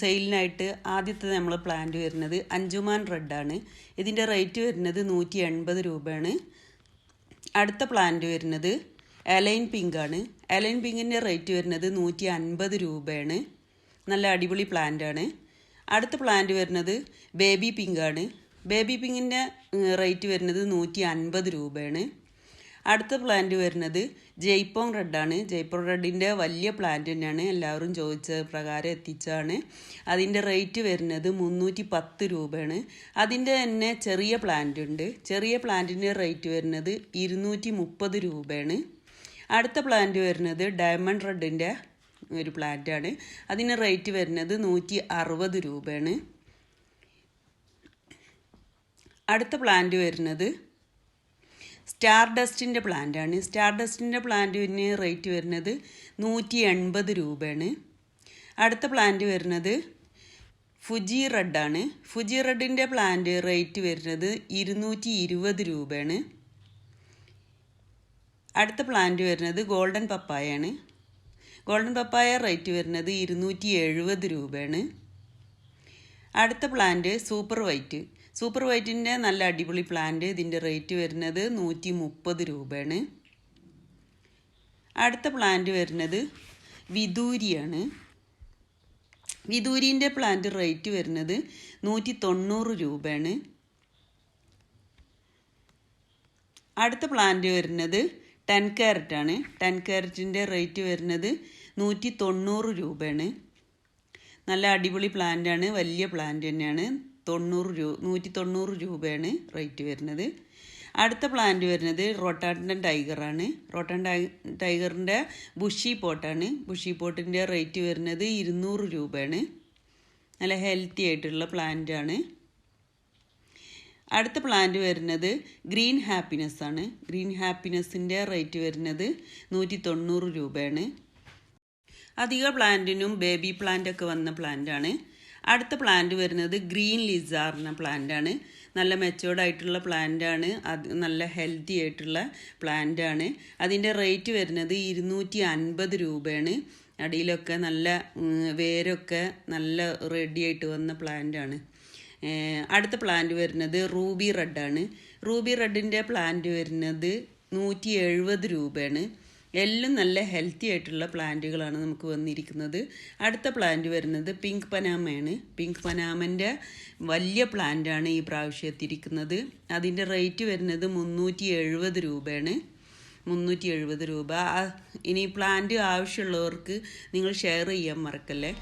സെയിലിനായിട്ട് ആദ്യത്തെ നമ്മൾ പ്ലാന്റ് വരുന്നത് അഞ്ചുമാൻ റെഡാണ് ഇതിന്റെ റേറ്റ് വരുന്നത് നൂറ്റി എൺപത് രൂപയാണ്. അടുത്ത പ്ലാന്റ് വരുന്നത് എലൈൻ പിങ്കാണ് എലൈൻ പിങ്കിന്റെ റേറ്റ് വരുന്നത് നൂറ്റി അൻപത് രൂപയാണ്. നല്ല അടിപൊളി പ്ലാന്റ് ആണ്. അടുത്ത പ്ലാന്റ് വരുന്നത് ബേബി പിങ്കാണ് ബേബി പിങ്കിന്റെ റേറ്റ് വരുന്നത് നൂറ്റി അൻപത് രൂപയാണ്. അടുത്ത പ്ലാന്റ് വരുന്നത് ജയ്പോങ് റെഡാണ് ജയ്പോങ് റെഡിന്റെ വലിയ പ്ലാന്റ് തന്നെയാണ്. എല്ലാവരും ചോദിച്ച പ്രകാരം എത്തിച്ചാണ് അതിന്റെ റേറ്റ് വരുന്നത് മുന്നൂറ്റി പത്ത് രൂപയാണ്. അതിന്റെ തന്നെ ചെറിയ പ്ലാന്റ് ഉണ്ട്. ചെറിയ പ്ലാന്റിന്റെ റേറ്റ് വരുന്നത് ഇരുന്നൂറ്റി മുപ്പത് രൂപയാണ്. അടുത്ത പ്ലാന്റ് വരുന്നത് ഡയമണ്ട് റെഡിന്റെ ഒരു പ്ലാന്റാണ് അതിന് റേറ്റ് വരുന്നത് നൂറ്റി അറുപത് രൂപയാണ്. അടുത്ത പ്ലാന്റ് വരുന്നത് സ്റ്റാർ ഡസ്റ്റിന്റെ പ്ലാന്റാണ്. സ്റ്റാർ ഡസ്റ്റിന്റെ പ്ലാന്റിന് റേറ്റ് വരുന്നത് നൂറ്റി എൺപത് രൂപയാണ്. അടുത്ത പ്ലാന്റ് വരുന്നത് ഫുജി റെഡാണ്. ഫുജി റെഡിന്റെ പ്ലാന്റ് റേറ്റ് വരുന്നത് ഇരുന്നൂറ്റി ഇരുപത് രൂപയാണ്. അടുത്ത പ്ലാന്റ് വരുന്നത് ഗോൾഡൻ പപ്പായാണ്. ഗോൾഡൻ പപ്പായ റേറ്റ് വരുന്നത് ഇരുന്നൂറ്റി എഴുപത് രൂപയാണ്. അടുത്ത പ്ലാന്റ് സൂപ്പർ വൈറ്റ്. സൂപ്പർ വൈറ്റിന്റെ നല്ല അടിപൊളി പ്ലാന്റ്. ഇതിന്റെ റേറ്റ് വരുന്നത് നൂറ്റി മുപ്പത് രൂപയാണ്. അടുത്ത പ്ലാന്റ് വരുന്നത് വിദൂരിയാണ്. വിദൂരിന്റെ പ്ലാന്റ് റേറ്റ് വരുന്നത് നൂറ്റി തൊണ്ണൂറ് രൂപയാണ്. അടുത്ത പ്ലാന്റ് വരുന്നത് ടെൻ ക്യാരറ്റ് ആണ് ടെൻ ക്യാരറ്റിന്റെ റേറ്റ് വരുന്നത് നൂറ്റി തൊണ്ണൂറ് രൂപയാണ്. നല്ല അടിപൊളി പ്ലാന്റ് ആണ് വലിയ പ്ലാന്റ് തന്നെയാണ്. തൊണ്ണൂറ് രൂപ നൂറ്റി തൊണ്ണൂറ് രൂപയാണ് റേറ്റ് വരുന്നത്. അടുത്ത പ്ലാന്റ് വരുന്നത് റൊട്ടാണ്ടൻ ടൈഗറാണ്. റൊട്ടാൻ ടൈഗറിന്റെ ബുഷി പോട്ടാണ്. ബുഷി പോട്ടിന്റെ റേറ്റ് വരുന്നത് ഇരുന്നൂറ് രൂപയാണ്. നല്ല ഹെൽത്തി ആയിട്ടുള്ള പ്ലാന്റാണ് അടുത്ത പ്ലാന്റ് വരുന്നത് ഗ്രീൻ ഹാപ്പിനെസ് ആണ്. ഗ്രീൻ ഹാപ്പിനെസ്സിന്റെ റേറ്റ് വരുന്നത് നൂറ്റി തൊണ്ണൂറ് രൂപയാണ്. അധിക പ്ലാന്റിനും ബേബി പ്ലാന്റ് ഒക്കെ വന്ന പ്ലാന്റാണ് അടുത്ത പ്ലാന്റ് വരുന്നത് ഗ്രീൻ ലിസാർ എന്ന പ്ലാന്റാണ് നല്ല മെച്ചോർഡ് ആയിട്ടുള്ള പ്ലാന്റാണ് അത് നല്ല ഹെൽത്തി ആയിട്ടുള്ള പ്ലാന്റാണ് അതിന്റെ റേറ്റ് വരുന്നത് ഇരുന്നൂറ്റി അൻപത് രൂപയാണ്. അടിയിലൊക്കെ നല്ല വേരൊക്കെ നല്ല റെഡി ആയിട്ട് വന്ന പ്ലാന്റാണ് അടുത്ത പ്ലാന്റ് വരുന്നത് റൂബി റെഡാണ് റൂബി റെഡിന്റെ പ്ലാന്റ് വരുന്നത് നൂറ്റി എഴുപത് രൂപയാണ്. എല്ലാം നല്ല ഹെൽത്തി ആയിട്ടുള്ള പ്ലാന്റുകളാണ് നമുക്ക് വന്നിരിക്കുന്നത്. അടുത്ത പ്ലാന്റ് വരുന്നത് പിങ്ക് പനാമയാണ് പിങ്ക് പനാമന്റെ വലിയ പ്ലാന്റാണ് ഈ പ്രാവശ്യം എത്തിയിരിക്കുന്നത് അതിന്റെ റേറ്റ് വരുന്നത് മുന്നൂറ്റി എഴുപത് രൂപയാണ്. മുന്നൂറ്റി എഴുപത് രൂപ ഇനി പ്ലാന്റ് ആവശ്യമുള്ളവർക്ക് നിങ്ങൾ ഷെയർ ചെയ്യാൻ മറക്കല്ലേ?